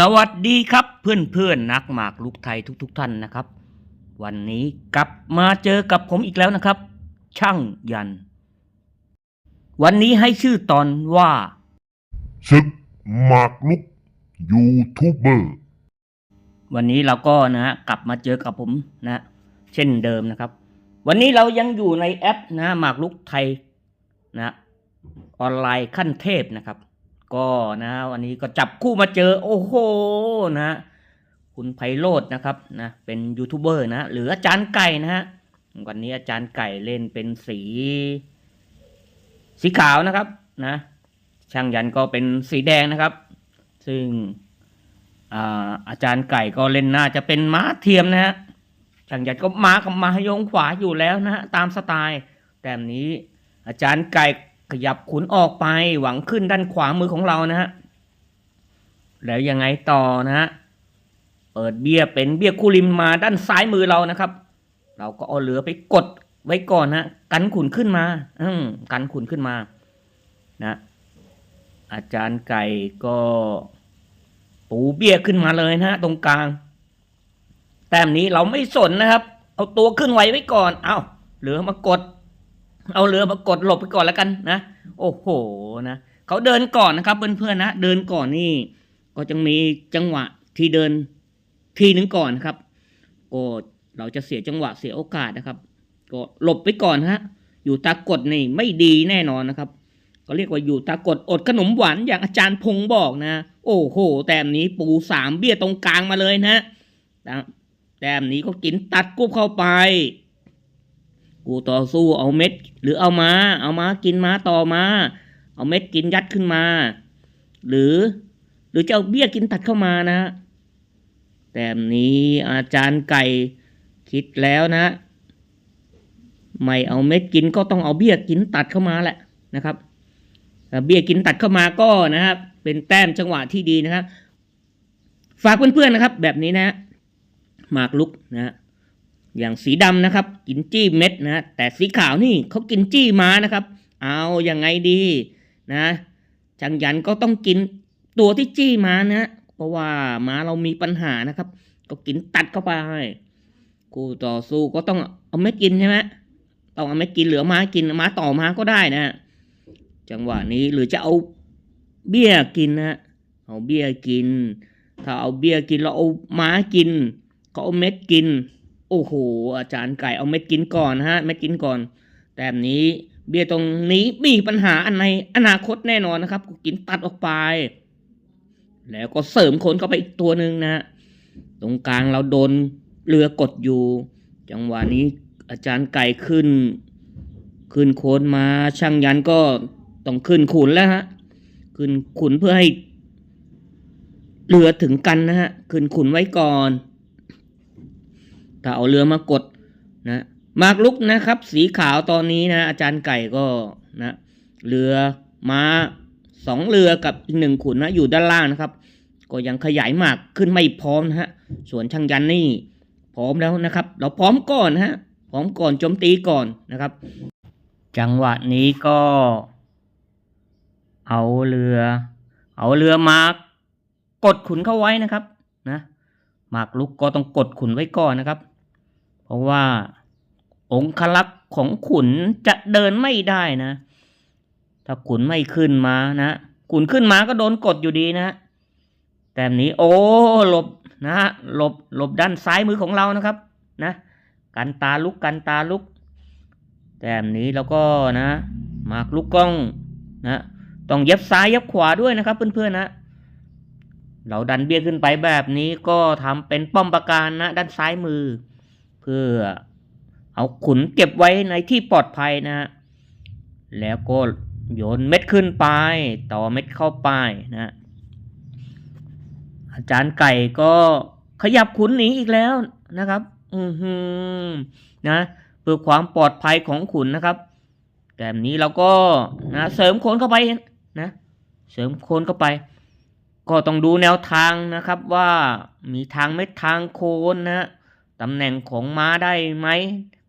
สวัสดีครับเพื่อนเพื่อนๆนักหมากลูกไทยทุกๆท่านนะครับ วันนี้กลับมาเจอกับผมอีกแล้วนะครับ ช่างยัน วันนี้ให้ชื่อตอนว่าศึกหมากลุกยูทูบเบอร์วันนี้เราก็นะฮะกลับมาเจอกับผมนะ เช่นเดิมนะครับ วันนี้เรายังอยู่ในแอปนะหมากลุกไทยนะ ออนไลน์ขั้นเทพนะครับ ก็นะวันนี้ก็จับคู่มาเจอ โอ้โหนะคุณไพโรจน์นะครับนะเป็นยูทูบเบอร์นะหรืออาจารย์ไก่นะฮะวันนี้อาจารย์ไก่เล่นเป็นสี สีขาวนะครับนะ ช่างยันก็เป็นสีแดงนะครับ ซึ่งอาอาจารย์ไก่ก็เล่นน่าจะเป็นม้าเทียมนะฮะช่างยันก็ม้ากับม้าโยงขวาอยู่แล้วนะฮะตามสไตล์ แต่นี้อาจารย์ไก่ ขยับขุนออกไปหวังขึ้นด้านขวามือของเรานะฮะ แล้วยังไงต่อนะฮะ เปิดเบี้ยเป็นเบี้ยคูริมมาด้านซ้ายมือเรานะครับ เราก็เอาเรือไปกดไว้ก่อนนะกันขุนขึ้นมา อืมกันขุนขึ้นมา นะ อาจารย์ไก่ก็ปูเบี้ยขึ้นมาเลยนะฮะตรงกลาง แต้มนี้เราไม่สนนะครับ เอาตัวขึ้นไว้ไว้ก่อน เอาเหลือมากด เอาเรือมากดหลบไปก่อนแล้วกันนะ โอ้โหนะเขาเดินก่อนนะครับ เพื่อนๆนะเดินก่อนนี่ ก็จะมีจังหวะที่เดินทีหนึ่งก่อนนครับก็เราจะเสียจังหวะเสียโอกาสนะครับ ก็หลบไปก่อนฮะ อยู่ตากดนี่ไม่ดีแน่นอนนะครับ ก็เรียกว่าอยู่ตากดอดขนมหวานอย่างอาจารย์พงษ์บอกนะ โอ้โห แต้มนี้ปูสามเบี้ยตรงกลางมาเลยนะแต้มแต้มนี้ก็กินตัดกุบเข้าไป กูต่อสู้เอาเม็ด หรือเอามาเอามากินมาต่อมา เอาเม็ดกินยัดขึ้นมา หรือ หรือจะเอาเบี้ยกินตัดเข้ามานะแต้มนี้อาจารย์ไก่คิดแล้วนะ ไม่เอาเม็ดกินก็ต้องเอาเบี้ยกินตัดเข้ามาแหละนะครับเบี้ยกินตัดเข้ามาก็นะครับเป็นแต้มจังหวะที่ดีนะครับฝากเพื่อนๆนะครับ แบบนี้นะหมากลุกนะ อย่างสีดำนะครับ กินจี้เม็ดนะแต่สีขาวนี่เขากินจี้ม้านะครับ เอาอย่างไงดีนะจังยันก็ต้องกินตัวที่จี้ม้านะเพราะว่าม้าเรามีปัญหานะครับ ก็กินตัดเข้าไปกูต่อสู้ก็ต้องเอาเม็ดกินใช่ไหมต้องเอาเม็ดกินเหลือม้ากินม้าต่อม้าก็ได้นะจังหวะนี้หรือจะเอาเบี้ยกินนะเอาเบี้ยกิน ถ้าเอาเบี้ยกินเราเอาม้ากินก็เอาเม็ดกิน โอ้โห อาจารย์ไก่เอาเม็ดกินก่อนนะฮะเม็ดกินก่อน แต่แบบนี้เบียตรงนี้มีปัญหาอันในอนาคตแน่นอนนะครับก็กินตัดออกไป แล้วก็เสริมคนเข้าไปอีกตัวหนึ่งนะ ตรงกลางเราโดนเรือกดอยู่ จังหวะนี้อาจารย์ไก่ขึ้น ขึ้นโคนมาช่างยันก็ต้องขึ้นขุนแล้วฮะ ขึ้นขุนเพื่อให้เรือถึงกันนะฮะ ขึ้นขุนไว้ก่อน ถ้าเอาเรือมากดนะมากลุกนะครับ สีขาวตอนนี้นะ อาจารย์ไก่ก็นะเรือม้าสองเรือกับอีกหนึ่งขุนนะอยู่ด้านล่างนะครับ ก็ยังขยายมากขึ้นไม่พร้อมนะฮะส่วนช่างยันนี่พร้อมแล้วนะครับ เราพร้อมก่อนนะฮะพร้อมก่อนโจมตีก่อนนะครับ จังหวะนี้ก็ เอาเรือ เอาเรือมากดขุนเข้าไว้นะครับนะหมากลุกก็ต้องกดขุนไว้ก่อนนะครับ เพราะว่า องคลักษ์ของขุนจะเดินไม่ได้นะ ถ้าขุนไม่ขึ้นมานะขุนขึ้นมาก็โดนกดอยู่ดีนะแต่แบบนี้ โอ้หลบนะฮะหลบหลบด้านซ้ายมือของเรานะครับ นะ กันตาลุกกันตาลุก แต่แบบนี้แล้วก็นะมากลุกกล้องนะต้องเย็บซ้ายเย็บขวาด้วยนะครับ เพื่อนๆนะเราดันเบี้ยขึ้นไปแบบนี้ก็ทำเป็นป้อมปราการนะ ด้านซ้ายมือ พื่อเอาขุนเก็บไว้ในที่ปลอดภัยนะแล้วก็โยนเม็ดขึ้นไป ต่อเม็ดเข้าไปนะอาจารย์ไก่ก็ขยับขุนหนีอีกแล้วนะครับ อือหือนะเพื่อความปลอดภัยของขุนนะครับแบบนี้เราก็นะเสริมโคนเข้าไปนะเสริมโคนเข้าไป ก็ต้องดูแนวทางนะครับว่ามีทางเม็ดทางโคนนะ ตำแหน่งของม้าได้ไหม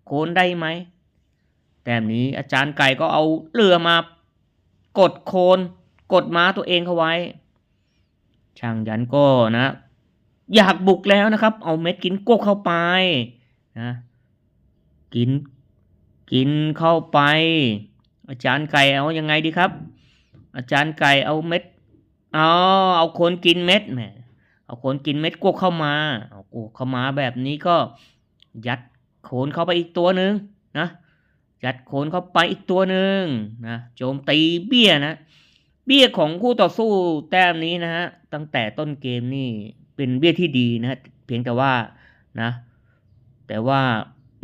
โคนได้ไหมแต่นี้อาจารย์ไก่ก็เอาเรือมากดโคนกดม้าตัวเองเข้าไว้ ช่างยันก็นะ อยากบุกแล้วนะครับ เอาเม็ดกินกกเข้าไปนะกินกินเข้าไป อาจารย์ไก่เอายังไงดีครับ อาจารย์ไก่เอาเม็ดเอาเอาคนกินเม็ดแหมเอาคนกินเม็ดกกเข้ามาเอากกเข้ามาแบบนี้ก็ยัดโขนเข้าไปอีกตัวหนึ่งนะยัดโขนเข้าไปอีกตัวหนึ่งนะโจมตีเบี้ยนะ เบี้ยของคู่ต่อสู้แต้มนี้นะฮะตั้งแต่ต้นเกมนี่เป็นเบี้ยที่ดีนะฮะเพียงแต่ว่านะ แต่ว่า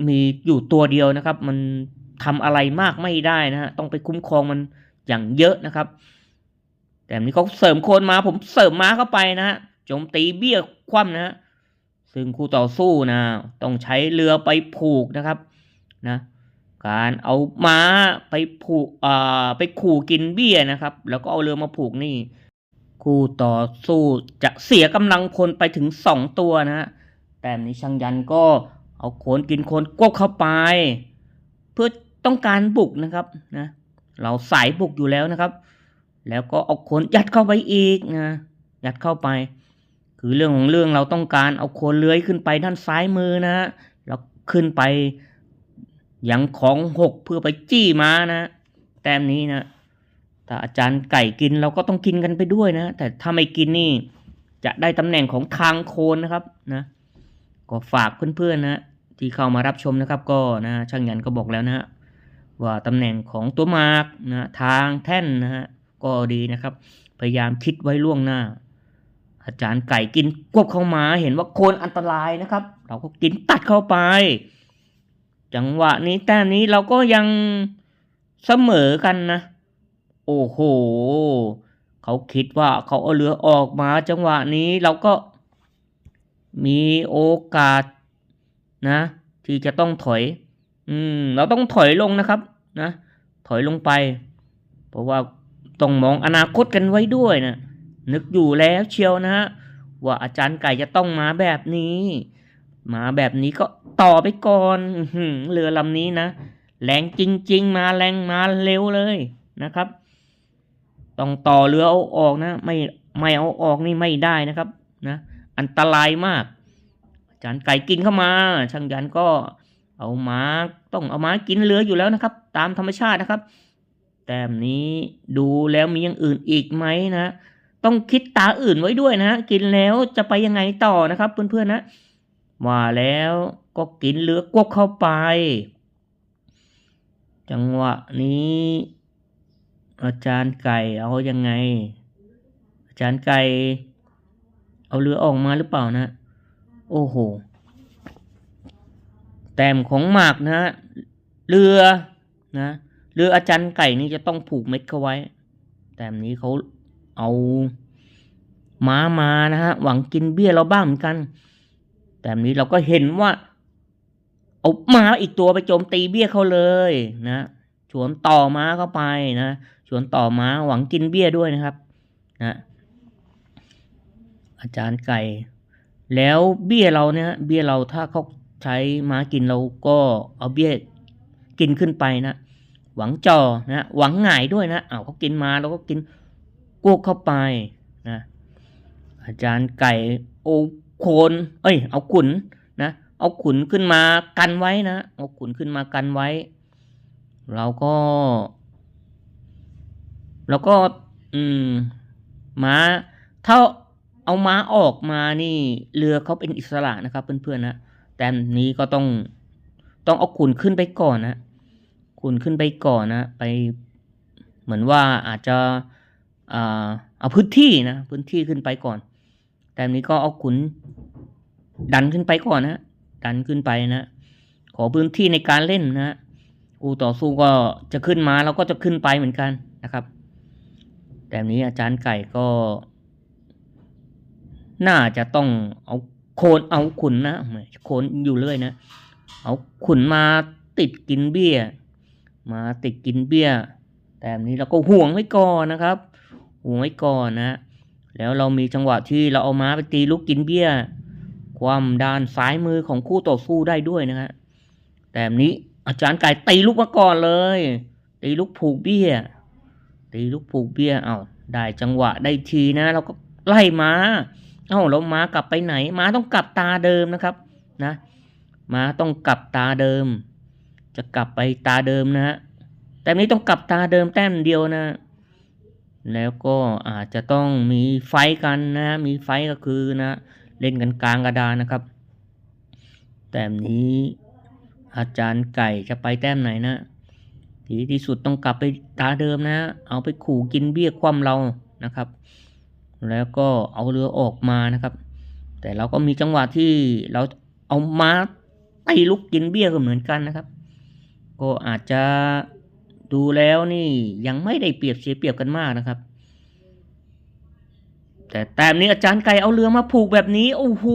มีอยู่ตัวเดียวนะครับ มันทำอะไรมากไม่ได้นะฮะต้องไปคุ้มครองมันอย่างเยอะนะครับ แต่นี้เขาเสริมโคนมาผมเสริมม้าเข้าไปนะฮะโจมตีเบี้ยคว่ำนะฮะ ซึ่งคู่ต่อสู้นะต้องใช้เรือไปผูกนะครับนะการเอาม้าไปผูกอ่าไปขู่กินเบี้ยนะครับ แล้วก็เอาเรือมาผูกนี่ คู่ต่อสู้จะเสียกำลังพลไปถึงสองตัวนะฮะแต่นี้ช่างยันก็เอาโขนกินโขนกบเข้าไป เพื่อต้องการบุกนะครับนะเราสายบุกอยู่แล้วนะครับ แล้วก็เอาโขนยัดเข้าไปอีกนะยัดเข้าไป คือเรื่องของเรื่องเราต้องการเอาโคนเลื้อยขึ้นไปด้านซ้ายมือนะฮะแล้วขึ้นไปอยังของหกเพื่อไปจี้ม้านะ แต้มนี้นะถ้าอาจารย์ไก่กินเราก็ต้องกินกันไปด้วยนะ แต่ถ้าไม่กินนี่จะได้ตำแหน่งของทางโคนนะครับนะก็ฝากเพื่อนๆนะที่เข้ามารับชมนะครับ ก็นะช่างยันก็บอกแล้วนะว่าตำแหน่งของตัวมากนะทางแท่นนะฮะก็ดีนะครับ พยายามคิดไว้ล่วงหน้า อาจารย์ไก่กินควบเข้ามาเห็นว่าโคนอันตรายนะครับ เราก็กินตัดเข้าไป จังหวะนี้แต้มนี้เราก็ยังเสมอกันนะ โอ้โห เขาคิดว่าเขาเอาเรือออกมา จังหวะนี้เราก็มีโอกาสนะ ที่จะต้องถอย อืม เราต้องถอยลงนะครับ นะ ถอยลงไป เพราะว่าต้องมองอนาคตกันไว้ด้วยนะ นึกอยู่แล้วเชียวนะฮะว่าอาจารย์ไก่จะต้องมาแบบนี้ มาแบบนี้ก็ต่อไปก่อนเรือลำนี้นะแรงจริง ๆ มาแรงมาเร็วเลยนะครับ ต้องต่อเรือเอาออกนะ ไม่ไม่เอาออกนี่ไม่ได้นะครับนะอันตรายมากอาจารย์ไก่กินเข้ามา ช่างยันก็เอาม้าต้องเอาม้ากินเรืออยู่แล้วนะครับ ตามธรรมชาตินะครับ แต้มนี้ดูแล้วมีอย่างอื่นอีกไหมนะ ต้องคิดตาอื่นไว้ด้วยนะกินแล้วจะไปยังไงต่อนะครับ เพื่อนๆนะว่าแล้วก็กินเลือกวบเข้าไป จังหวะนี้ อาจารย์ไก่เอายังไง อาจารย์ไก่เอาเรือออกมาหรือเปล่านะ โอ้โหแต้มของหมากนะเรือนะเรืออาจารย์ไก่นี่จะต้องผูกเม็ดเข้าไว้ แต้มนี้เขา เอาม้ามานะฮะหวังกินเบี้ยเราบ้างเหมือนกัน แต่นี้เราก็เห็นว่า เอาม้าอีกตัวไปโจมตีเบี้ยเขาเลยนะชวนต่อม้าเข้าไปนะชวนต่อม้าหวังกินเบี้ยด้วยนะครับนะอาจารย์ไก่ แล้วเบี้ยเราเนี่ยเบี้ยเราถ้าเขาใช้ม้ากินเราก็เอาเบี้ยกินขึ้นไปนะหวังจอนะหวังหงายด้วยนะเอาเขากินมาเราก็กิน กวกเข้าไปนะอาจารย์ไก่โอโคนเอ้ย เอาขุนนะเอาขุนขึ้นมากันไว้นะเอาขุนขึ้นมากันไว้ เราก็แล้วก็ อืมม้าถ้าเอาม้าออกมานี่เรือเขาเป็นอิสระนะครับเพื่อนๆนะแต่นี้ก็ต้องต้องเอาขุนขึ้นไปก่อนนะขุนขึ้นไปก่อนนะ ไปเหมือนว่าอาจจะ เอาพื้นที่นะพื้นที่ขึ้นไปก่อน แต่นี้ก็เอาขุนดันขึ้นไปก่อนนะดันขึ้นไปนะขอพื้นที่ในการเล่นนะกูต่อสู้ก็จะขึ้นมาเราก็จะขึ้นไปเหมือนกันนะครับ แต่นี้อาจารย์ไก่ก็ น่าจะต้องเอาโคนเอาขุนนะโคนอยู่เรื่อยนะเอาขุนมาติดกินเบี้ย มาติดกินเบี้ย แต่นนี้เราก็ห่วงไว้ก่อนนะครับ วงไว้ก่อนนะ แล้วเรามีจังหวะที่เราเอาม้าไปตีลูกกินเบี้ย ความด้านซ้ายมือของคู่ต่อสู้ได้ด้วยนะฮะแต่นี้อาจารย์ไก่ตีลูกมาก่อนเลย ตีลูกผูกเบี้ย ตีลูกผูกเบี้ย เอาได้จังหวะได้ทีนะ เราก็ไล่ม้า เอ้าแล้วม้ากลับไปไหน ม้าต้องกลับตาเดิมนะครับนะม้าต้องกลับตาเดิม จะกลับไปตาเดิมนะฮะแต่นี้ต้องกลับตาเดิมแต้มเดียวนะ แล้วก็อาจจะต้องมีไฟกันนะมีไฟก็คือนะ เล่นกันกลางกระดานนะครับ แต้มนี้อาจารย์ไก่จะไปแต้มไหนนะดีที่สุดต้องกลับไปตาเดิมนะ เอาไปขู่กินเบี้ยคว่ำเรานะครับ แล้วก็เอาเรือออกมานะครับ แต่เราก็มีจังหวะที่เราเอาม้าไตลุกกินเบี้ยก็เหมือนกันนะครับ ก็อาจจะ ดูแล้วนี่ยังไม่ได้เปรียบเสียเปรียบกันมากนะครับ แต่แต้มนี้อาจารย์ไก่เอาเรือมาผูกแบบนี้ โอ้โห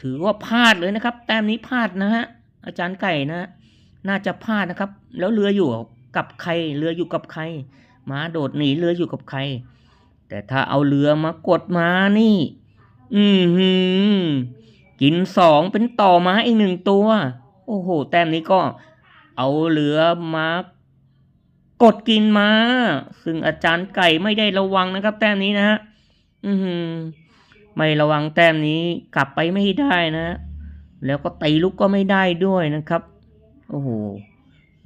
ถือว่าพลาดเลยนะครับ แต้มนี้พลาดนะฮะอาจารย์ไก่นะ น่าจะพลาดนะครับ แล้วเรืออยู่กับใครเรืออยู่กับใครม้าโดดหนีเรืออยู่กับใคร แต่ถ้าเอาเรือมากดม้านี่ อือหือกินสองเป็นต่อม้าอีกหนึ่งตัว โอ้โห แต้มนี้ก็เอาเรือมา กดกินมา ซึ่งอาจารย์ไก่ไม่ได้ระวังนะครับ แต้มนี้นะฮะอือหือไม่ระวังแต้มนี้กลับไปไม่ได้นะ แล้วก็ตีลุกก็ไม่ได้ด้วยนะครับ โอ้โห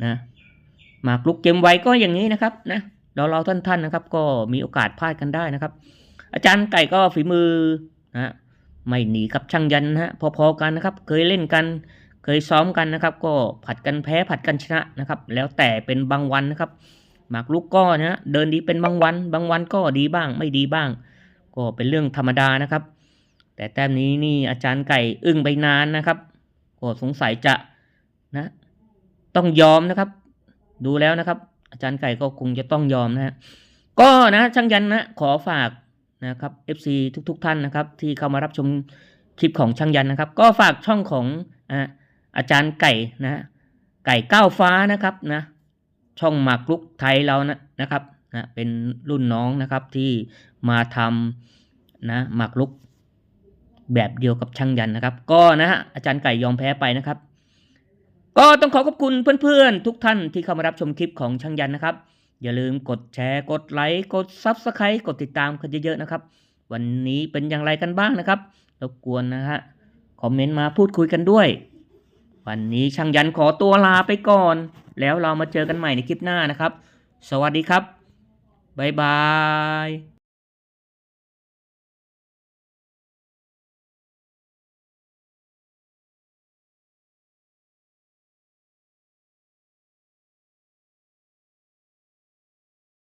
นะหมากลุกเกมไวก็อย่างนี้นะครับ นะเราเราท่านๆนะครับ ก็มีโอกาสพลาดกันได้นะครับ อาจารย์ไก่ก็ฝีมือนะฮะไม่หนีกับช่างยันนะฮะพอๆกันนะครับ เคยเล่นกัน เคยซ้อมกันนะครับก็ผัดกันแพ้ผัดกันชนะนะครับ แล้วแต่เป็นบางวันนะครับหมากลุกก็นะฮะเดินดีเป็นบางวัน บางวันก็ดีบ้างไม่ดีบ้าง ก็เป็นเรื่องธรรมดานะครับ แต่แต้มนี้นี่อาจารย์ไก่อึ้งไปนานนะครับก็สงสัยจะนะต้องยอมนะครับ ดูแล้วนะครับ อาจารย์ไก่ก็คงจะต้องยอมนะฮะก็นะช่างยันนะขอฝากนะครับ FC ทุกๆท่านนะครับ ที่เข้ามารับชมคลิปของช่างยันนะครับ ก็ฝากช่องของอ่า อาจารย์ไก่นะไก่ก้าวฟ้านะครับนะช่องหมากรุกไทยเรานะนะครับนะเป็นรุ่นน้องนะครับที่มาทำนะหมากรุกแบบเดียวกับช่างยันนะครับ ก็นะฮะอาจารย์ไก่ยอมแพ้ไปนะครับ ก็ต้องขอขอบคุณเพื่อนๆ ทุกท่านที่เข้ามารับชมคลิปของช่างยันนะครับ อย่าลืมกดแชร์ กดไลค์กด Subscribe กดติดตามกันเยอะๆนะครับ วันนี้เป็นอย่างไรกันบ้างนะครับรบกวนนะฮะคอมเมนต์มาพูดคุยกันด้วย วันนี้ช่างยันขอตัวลาไปก่อน แล้วเรามาเจอกันใหม่ในคลิปหน้านะครับ สวัสดีครับ บ๊ายบาย